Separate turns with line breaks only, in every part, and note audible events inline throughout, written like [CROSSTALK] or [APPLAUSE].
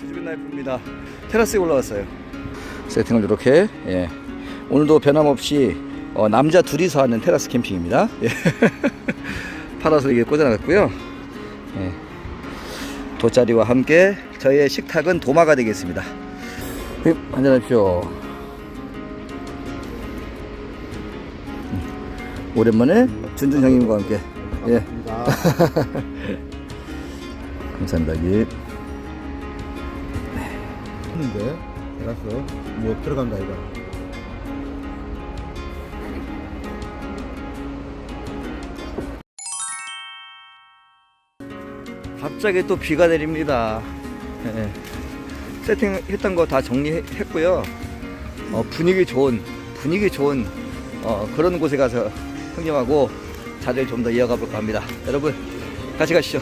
수줍은 라이프입니다. 테라스에 올라왔어요. 세팅을 이렇게 예. 오늘도 변함없이 어, 남자 둘이서 하는 테라스 캠핑입니다. 예. [LAUGHS] 파라솔 에 꽂아놨고요. 예. 돗자리와 함께 저희의 식탁은 도마가 되겠습니다. 네, 한잔하십시오. 음, 오랜만에 준준 형님과 함께 예. 감사합니다. [LAUGHS] 예.
했는데 알았어 뭐 들어간다 이거
갑자기 또 비가 내립니다. 예. 세팅했던 거 다 정리했고요. 어, 분위기 좋은 분위기 좋은 어, 그런 곳에 가서 형님하고 자리를 좀 더 이어가 볼까 합니다. 여러분 같이 가시죠.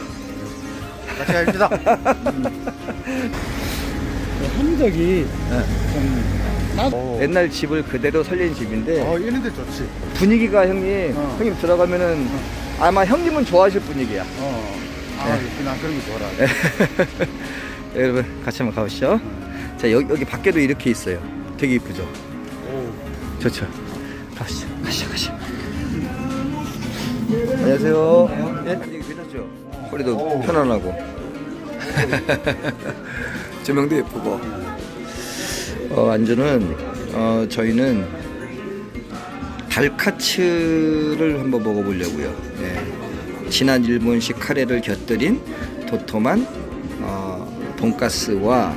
같이 갑시다 [LAUGHS] 흔적이 좀
옛날 집을 그대로 살린 집인데
어, 이런 데 좋지
분위기가 형님
어.
형님 들어가면은 아마 형님은 좋아하실 분위기야.
어. 아,
네.
난 그런 거 좋아라. [LAUGHS]
여러분 같이 한번 가보시죠. 자 여기, 여기 밖에도 이렇게 있어요. 되게 이쁘죠.
오.
좋죠. 가시죠. 가시죠. 가시죠. 안녕하세요. 예? 괜찮죠? 허리도
오.
편안하고. 조명도 예쁘고. 어, 안주는 어, 저희는 달카츠를 한번 먹어보려고요. 예. 진한 일본식 카레를 곁들인 도톰한 어, 돈가스와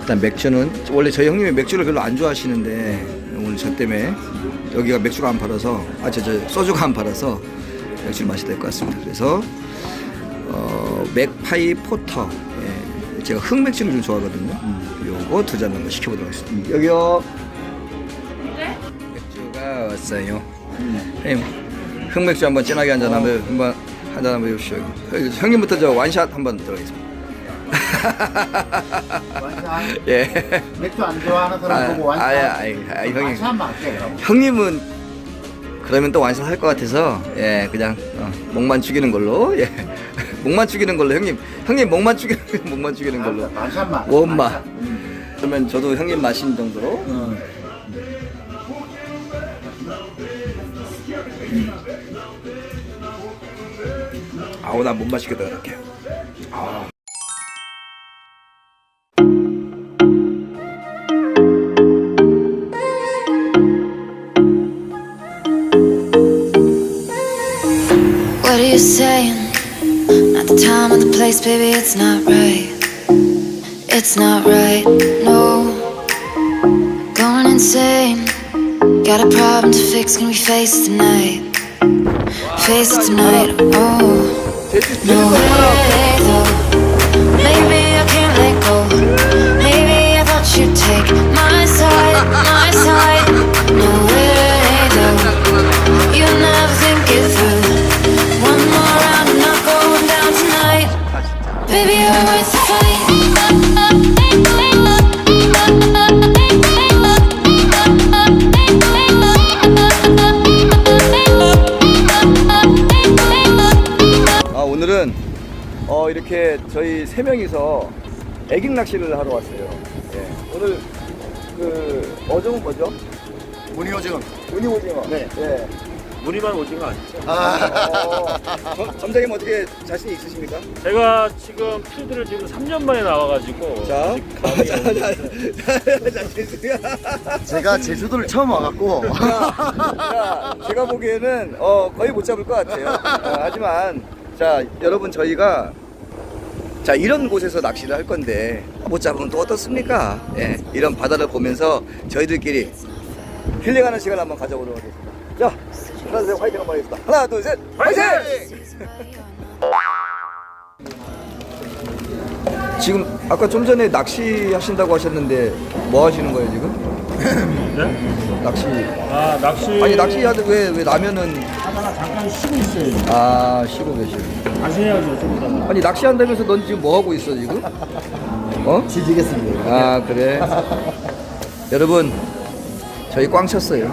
일단 맥주는 원래 저희 형님이 맥주를 별로 안 좋아하시는데 오늘 저 때문에 여기가 맥주가 안 팔아서 아저 저 소주가 안 팔아서 맥주를 마셔야 될 것 같습니다. 그래서 어, 맥파이 포터 예, 제가 흑맥주를 좀 좋아하거든요. 요거 두 잔 한번 시켜보도록 하겠습니다. 여기요. 맥주가 왔어요. 형님 흑맥주 한번 진하게 한잔 한번 한번 한잔 한번 해주시오. 형님부터 저 완샷 한번 들어가겠습니다. [LAUGHS]
완샷.
예.
맥주 안 좋아하는 사람 보고 완샷.
아야, 아이, 아이, 형님.
완샷 한번 할게 그럼.
형님은 그러면 또 완샷 할것 같아서 예 그냥 어, 목만 죽이는 걸로 예 목만 죽이는 걸로 형님 형님 목만 죽이는 목만 죽이는 걸로
완샷만.
원마.
음.
그러면 저도 형님 마신 정도로
어.
아우 난못 마시겠다 이렇게 아.
What are you saying? The time or the place, baby, it's not right. It's not right, no. Going insane. Got a problem to fix, can we face it tonight? Face it tonight, oh. No way,
아 오늘은 어 이렇게 저희 세 명이서 애깅 낚시를 하러 왔어요 예 오늘 그 어종은 뭐죠?
무늬 오징어.
우니 오징어
네.
예
무늬만 오징어 아니죠?
아.
어, 점- 점장님 어떻게 자신이 있으십니까?
제가 지금 필드를 지금 3년 만에 나와가지고
자,
아직 감이
자, 자, 자, 자.
제가 제주도를 처음 와갖고.
자, 제가 보기에는 어, 거의 못 잡을 것 같아요. 어, 하지만 자, 여러분 저희가 자 이런 곳에서 낚시를 할 건데 못 잡으면 또 어떻습니까? 예, 이런 바다를 보면서 저희들끼리 힐링하는 시간 을 한번 가져보도록 하겠습니다. 자, 하나 둘셋 화이팅 한번 하겠습니다. 하나 둘셋 화이팅! 지금 아까 좀 전에 낚시 하신다고 하셨는데 뭐 하시는 거예요 지금?
네?
낚시.
아 낚시.
아니 낚시 하는데 왜, 왜 라면은?
하다가 잠깐 쉬고 있어요
아 쉬고 계시고
다시 해야죠 좀 이따가.
아니 낚시 한다면서 넌 지금 뭐 하고 있어 지금? 어?
지지겠습니다.
아 그래? 여러분 저희 꽝 쳤어요.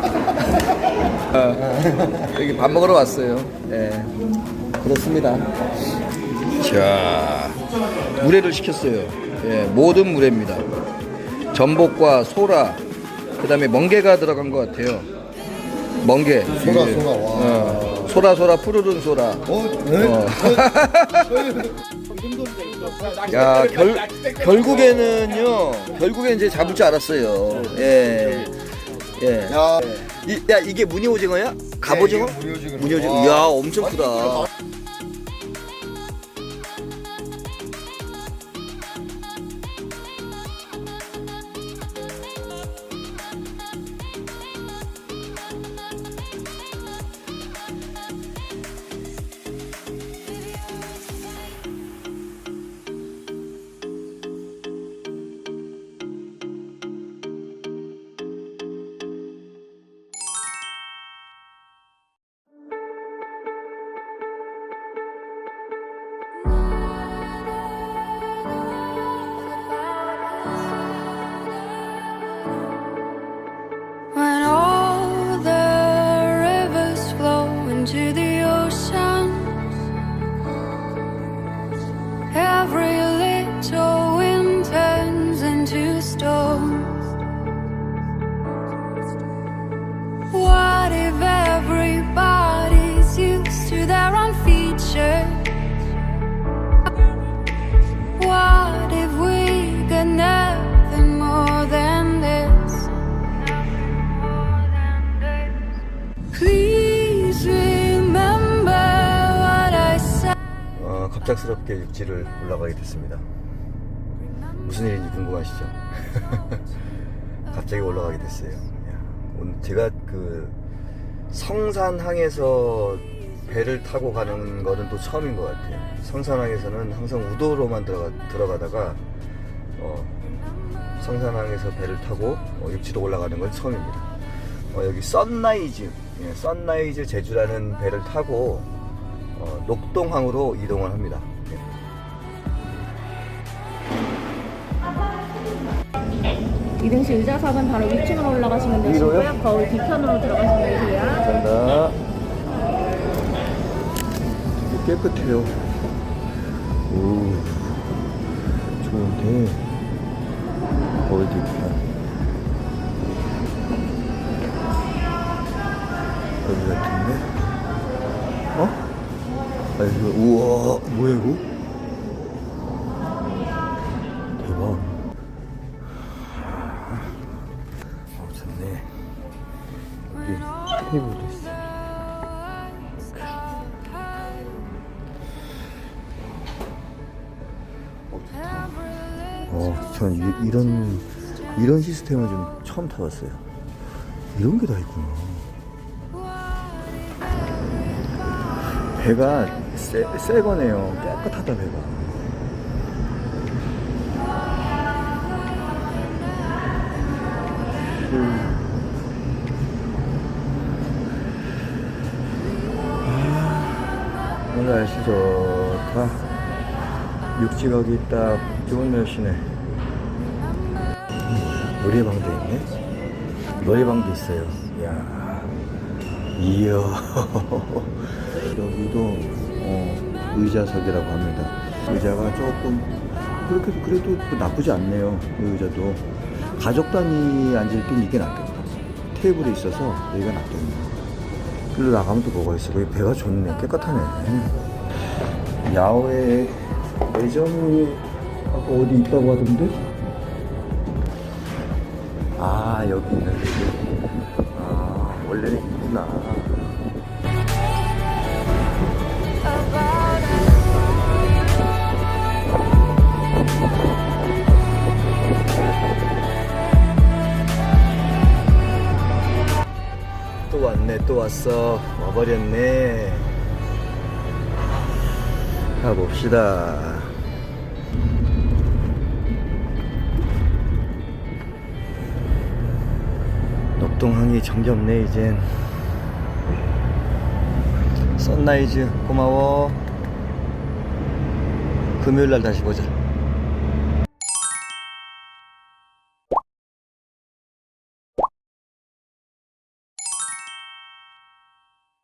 어, 여기 밥 먹으러 왔어요. 예 그렇습니다. 자 물회를 시켰어요. 예, 모든 물회입니다. 전복과 소라, 그 다음에 멍게가 들어간 것 같아요. 멍게.
소라,
예.
소라, 와.
어, 소라 소라 푸르른 소라.
어? 네?
어. [LAUGHS] 야, 결, 결국에는요, 결국엔 이제 잡을 줄 알았어요. 예. 예.
야,
이, 야, 이게 무늬 오징어야? 갑오징어?
무늬 오징어.
무늬 오징어.
와.
이야, 엄청 크다. 갑작스럽게 육지를 올라가게 됐습니다. 무슨 일인지 궁금하시죠? [LAUGHS] 갑자기 올라가게 됐어요. 제가 그 성산항에서 배를 타고 가는 거는 또 처음인 것 같아요. 성산항에서는 항상 우도로만 들어가, 들어가다가 어, 성산항에서 배를 타고 어, 육지로 올라가는 건 처음입니다. 어, 여기 썬라이즈, 예, 썬라이즈 제주라는 배를 타고 어, 녹동항으로 이동을 합니다. 예.
이등실 의자석은 바로 위층으로 올라가시면 되시고요.
위로요?
거울 뒤편으로 들어가시면 되세요.
감사합니다. 되게 깨끗해요. 오, 좋은데. 거울 뒤편. 여기 같은데? 어? 아, 이거, 우와, 뭐야, 이거? 대박. 어, 좋네. 여기 테이블도 있어. 어, 전 이, 이런 이런 시스템을 좀 처음 타봤어요. 이런 게 다 있구나. 배가 새, 새 거네요. 깨끗하다 배가. 아, 오늘 날씨 좋다. 육지 가기 딱 좋은 날씨네. 노래방도 있네. 노래방도 있어요. 이야. 이야. [LAUGHS] 의자석이라고 합니다. 의자가 조금 그렇게 그래도 또 나쁘지 않네요. 이 의자도 가족 단위 앉을 땐 이게 낫겠다. 테이블이 있어서 여기가 낫겠네. 그리고 나가면 또 뭐가 있어? 여기 배가 좋네. 깨끗하네. 야외 매점이 아까 어디 있다고 하던데? 아 여기 있네. 아 원래는 있구나. 또 왔어. 와버렸네. 가봅시다. 녹동항이 정겹네 이젠. 선라이즈 고마워. 금요일날 다시 보자